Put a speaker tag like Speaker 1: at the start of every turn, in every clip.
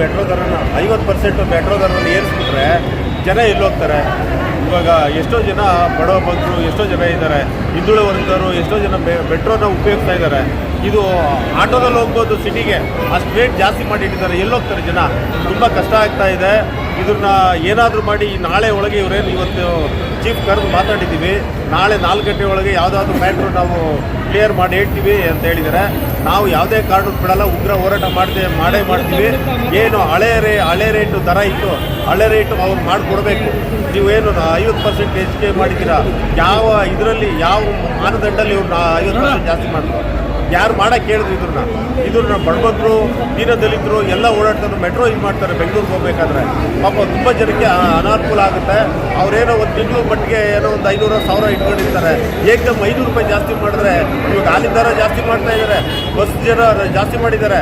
Speaker 1: Metro ದರನ ಐವತ್ತು percent petrol ದರನ ಏರಿಸ್ಬಿಟ್ರೆ ಜನ ಎಲ್ಲೋಗ್ತಾರೆ. ಇವಾಗ ಎಷ್ಟೋ ಜನ ಬಡವ ಬಂದರು, ಎಷ್ಟೋ ಜನ ಇದ್ದಾರೆ. ಹಿಂದುಳಿದ ಎಷ್ಟೋ ಜನ ಮೆಟ್ರೋನ ಉಪಯೋಗಿಸ್ತಾ ಇದ್ದಾರೆ. ಇದು ಆಟೋದಲ್ಲಿ ಹೋಗ್ಬೋದು ಸಿಟಿಗೆ. ಅಷ್ಟು ರೇಟ್ ಜಾಸ್ತಿ ಮಾಡಿಟ್ಟಿದ್ದಾರೆ. ಎಲ್ಲೋಗ್ತಾರೆ ಜನ. ತುಂಬ ಕಷ್ಟ ಆಗ್ತಾ ಇದೆ. ಇದನ್ನ ಏನಾದರೂ ಮಾಡಿ ನಾಳೆ ಒಳಗೆ ಇವರೇನು ಇವತ್ತು ಚೀಫ್ ಕರೆದು ಮಾತಾಡಿದ್ದೀವಿ. ನಾಳೆ ನಾಲ್ಕು ಗಂಟೆ ಒಳಗೆ ಯಾವುದಾದ್ರು ಮ್ಯಾಟ್ರು ನಾವು ಕ್ಲಿಯರ್ ಮಾಡಿ ಹೇಳ್ತೀವಿ ಅಂತ ಹೇಳಿದ್ದಾರೆ. ನಾವು ಯಾವುದೇ ಕಾರಣಕ್ಕೆ ಬಿಡಲ್ಲ, ಉಗ್ರ ಹೋರಾಟ ಮಾಡದೆ ಮಾಡೇ ಮಾಡ್ತೀವಿ. ಏನು ಹಳೆ ರೇ ಹಳೆ ರೇಟು ದರ ಇತ್ತು, ಹಳೆ ರೇಟು ಅವ್ರು ಮಾಡಿಕೊಡ್ಬೇಕು. ನೀವೇನು ಐವತ್ತು ಪರ್ಸೆಂಟ್ ಹೆಚ್ಚಿಗೆ ಮಾಡಿದ್ದೀರಾ? ಯಾವ ಇದರಲ್ಲಿ ಯಾವ ಮಾನದಂಡದಲ್ಲಿ ಇವ್ರನ್ನ ಐವತ್ತು ಪರ್ಸೆಂಟ್ ಜಾಸ್ತಿ ಮಾಡಿದ್ರು ಯಾರು ಮಾಡಕ್ಕೆ ಹೇಳಿದ್ರು ಇದ್ರನ್ನ ಇದ್ರ ಬಡಬಗ್ರು ದೀನ ದಲಿತರು ಎಲ್ಲ ಓಡಾಡ್ತಾರೆ ಮೆಟ್ರೋ ಇದು ಮಾಡ್ತಾರೆ, ಬೆಂಗಳೂರಿಗೆ ಹೋಗ್ಬೇಕಾದ್ರೆ. ಪಾಪ ತುಂಬ ಜನಕ್ಕೆ ಅನಾನುಕೂಲ ಆಗುತ್ತೆ. ಅವರೇನೋ ಒಂದು ತಿಂಗಳು ಮಟ್ಟಿಗೆ ಏನೋ ಒಂದು ಐನೂರು, ಸಾವಿರ ಇಟ್ಕೊಂಡಿರ್ತಾರೆ. ಏಕದಮ್ ಐನೂರು ರೂಪಾಯಿ ಜಾಸ್ತಿ ಮಾಡಿದ್ರೆ, ಇವಾಗ ಹಾಲಿನ ದರ ಜಾಸ್ತಿ ಮಾಡ್ತಾ ಇದ್ದಾರೆ ಬಸ್ ಜನ ಜಾಸ್ತಿ ಮಾಡಿದ್ದಾರೆ.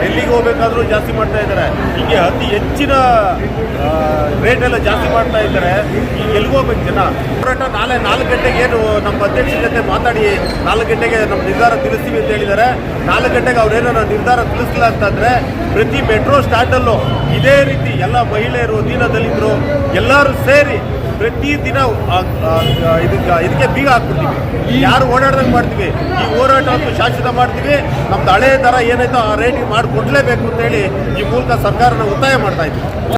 Speaker 1: ಡೆಲ್ಲಿಗೆ ಹೋಗ್ಬೇಕಾದ್ರೂ ಜಾಸ್ತಿ ಮಾಡ್ತಾ ಇದ್ದಾರೆ ಹೀಗೆ ಅತಿ ಹೆಚ್ಚಿನ ರೇಟ್ ಎಲ್ಲ ಜಾಸ್ತಿ ಮಾಡ್ತಾ ಇದ್ದಾರೆ. ಈಗ ಎಲ್ಲಿಗೆ ಹೋಗ್ಬೇಕು ಜನ? ಹೋರಾಟ ನಾಳೆ ನಾಲ್ಕು ಗಂಟೆಗೆ ಏನು ನಮ್ಮ ಅಧ್ಯಕ್ಷರ ಜೊತೆ ಮಾತಾಡಿ ನಾಲ್ಕು ಗಂಟೆಗೆ ನಮ್ಮ ನಿರ್ಧಾರ ತಿಳಿಸ್ತೀವಿ ಅಂತ ಹೇಳಿದ್ದಾರೆ. ನಾಲ್ಕು ಗಂಟೆಗೆ ಅವ್ರೇನೋ ನಿರ್ಧಾರ ತಿಳಿಸ್ಲಿಲ್ಲ ಅಂತಂದರೆ ಪ್ರತಿ ಮೆಟ್ರೋ ಸ್ಟ್ಯಾಂಡಲ್ಲೂ ಇದೇ ರೀತಿ ಎಲ್ಲ ಮಹಿಳೆಯರು ದೀನ ದಲಿತರು ಎಲ್ಲರೂ ಸೇರಿ ಪ್ರತಿ ದಿನ ಇದಕ್ಕೆ ಇದಕ್ಕೆ ಬೀಗ ಹಾಕ್ಬಿಡ್ತೀವಿ. ಯಾರು ಓಡಾಡ್ದಂಗೆ ಮಾಡ್ತೀವಿ. ಈ ಹೋರಾಟವನ್ನು ಶಾಶ್ವತ ಮಾಡ್ತೀವಿ. ನಮ್ದು ಹಳೆ ದರ ಏನಾಯ್ತೋ ಆ ರೇಟಿಗೆ ಮಾಡಿಕೊಡ್ಲೇಬೇಕು ಅಂತೇಳಿ ಈ ಮೂಲಕ ಸರ್ಕಾರನ ಒತ್ತಾಯ ಮಾಡ್ತಾ ಇದ್ದೀವಿ.